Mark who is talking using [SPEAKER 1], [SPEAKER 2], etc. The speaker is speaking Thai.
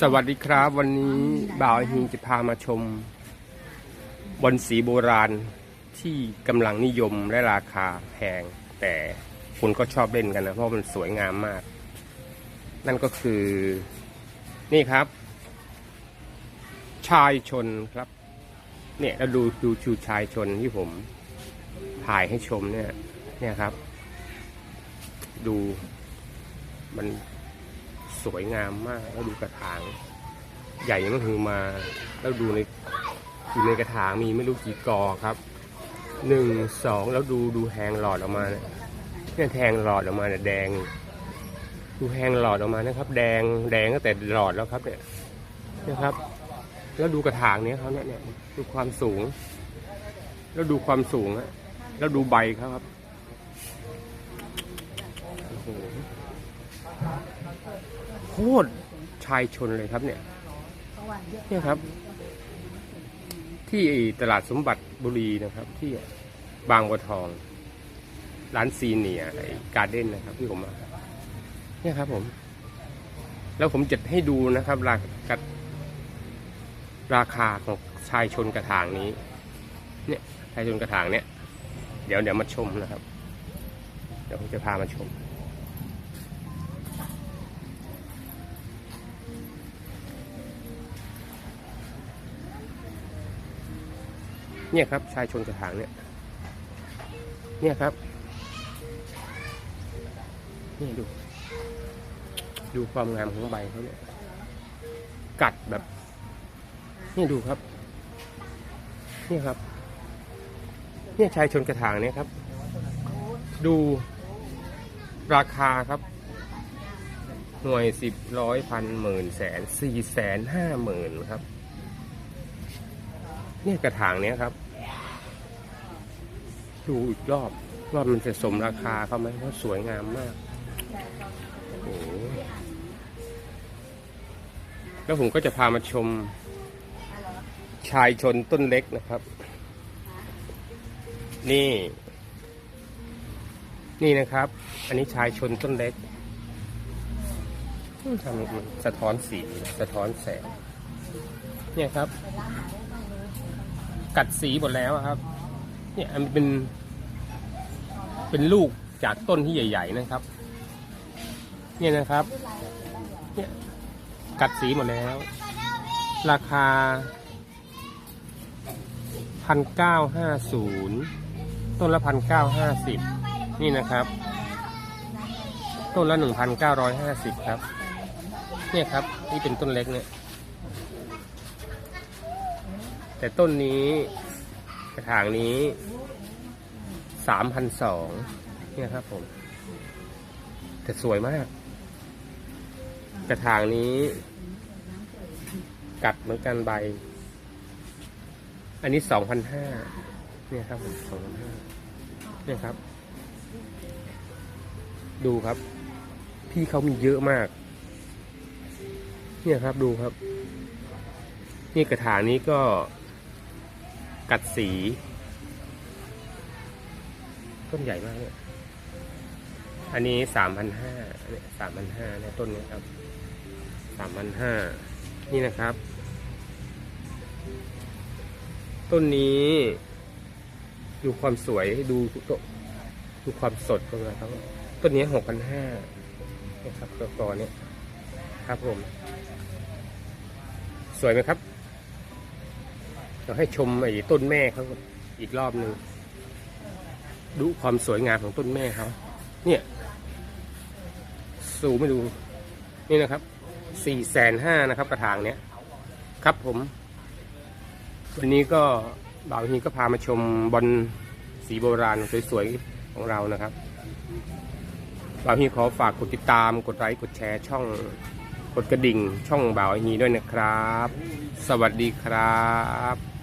[SPEAKER 1] สวัสดีครับวันนี้บ่าวฮิงจะพามาชมบอลสีโบราณที่กำลังนิยมและราคาแพง แต่คนก็ชอบเล่นกันนะ เพราะมันสวยงามมาก นั่นก็คือนี่ครับ ชายชนครับ เนี่ยแล้วดูดูชูชายชนที่ผมถ่ายให้ชมเนี่ย เนี่ยครับ ดูมัน สวยงามมาก แล้วดูกระถาง ใหญ่ก็คือมา แล้วดูในอยู่ในกระถางมีไม่รู้กี่กอครับหนึ่งสองแล้วดูดูแหงหลอดออกมาเนี่ยนี่แทงหลอดออกมาเนี่ยแดง ดูแหงหลอดออกมานะครับ แดงแดงตั้งแต่หลอดแล้วครับเนี่ยนะครับ แล้วดูกระถางเนี้ยเขาเนี่ยเนี่ยดูความสูง แล้วดูความสูงอะแล้วดูใบเขาครับโอ้โห คตรชายชนเลยครับเนี่ยเนี่ยครับ ที่ตลาดสมบัติบุรีนะครับ ที่บางบัวทอง ร้านซีเนียไอการ์เด้นนะครับ ที่ผมมาเนี่ยครับผม แล้วผมจะให้ดูนะครับราคาราคาของชายชนกระถางนี้ เนี่ยชายชนกระถางเนี่ย เดี๋ยวเดี๋ยวมาชมนะครับ เดี๋ยวผมจะพามาชม เนี่ยครับชายชนกระถางเนี่ยเนี่ยครับนี่ดู ดูความงามของใบเขาเนี่ยกัดแบบนี่ดูครับเนี่ยครับเนี่ยชายชนกระถางเนี่ยครับ ดูราคาครับ หน่วยสิบร้อยพันหมื่นแสนสี่แสนห้าหมื่นครับ เนี่ยกระถางเนี้ยครับ ดูอีกรอบว่ามันจะสมราคาเขาไหมเพราะสวยงามมากโอ้แล้วผมก็จะพามาชมชายชนต้นเล็กนะครับ นี่ นี่นะครับ อันนี้ชายชนต้นเล็กทำสะท้อนสีสะท้อนแสงเนี่ยครับ กัดสีหมดแล้วครับ เนี่ยมันเป็น เป็นลูกจากต้นที่ใหญ่ ๆ นะครับ เนี่ยนะครับ เนี่ยกัดสีหมดแล้ว ราคาพันเก้าห้าศูนย์ต้นละพันเก้าห้าสิบนี่นะครับ ต้นละหนึ่งพันเก้าร้อยห้าสิบครับ เนี่ยครับ นี่เป็นต้นเล็กเนี่ย แต่ต้นนี้กระถางนี้สามพันสองเนี่ยครับผม แต่สวยมาก กระถางนี้ กัดเหมือนกันใบ อันนี้สองพันห้าเนี่ยครับผมสองพันห้าเนี่ยครับ ดูครับ พี่เขามีเยอะมาก เนี่ยครับดูครับ นี่กระถางนี้ก็ กัดสี ต้นใหญ่มากเนี่ย อันนี้สามพันห้าเนี่ยสามพันห้าเนี่ยต้นเนี้ครับสามพันห้านี่นะครับ ต้นนี้ ดูความสวยดูทุกต้นดูความสดของมันครับ ต้นนี้หกพันห้านี่ครับตัวกอเนี่ยครับผม สวยไหมครับ เราให้ชมไอ้ต้นแม่เขาอีกรอบหนึ่งดูความสวยงามของต้นแม่เขาเนี่ยสูงไม่ดูนี่นะครับสี่แสนห้านะครับ กระถางเนี้ยครับผม วันนี้ก็บ่าวฮีก็พามาชมบอลสีโบราณสวยๆของเรานะครับบ่าวฮีขอฝากกดติดตาม กดไลค์กดแชร์ช่องกดกระดิ่งช่องบ่าวฮีด้วยนะครับ สวัสดีครับ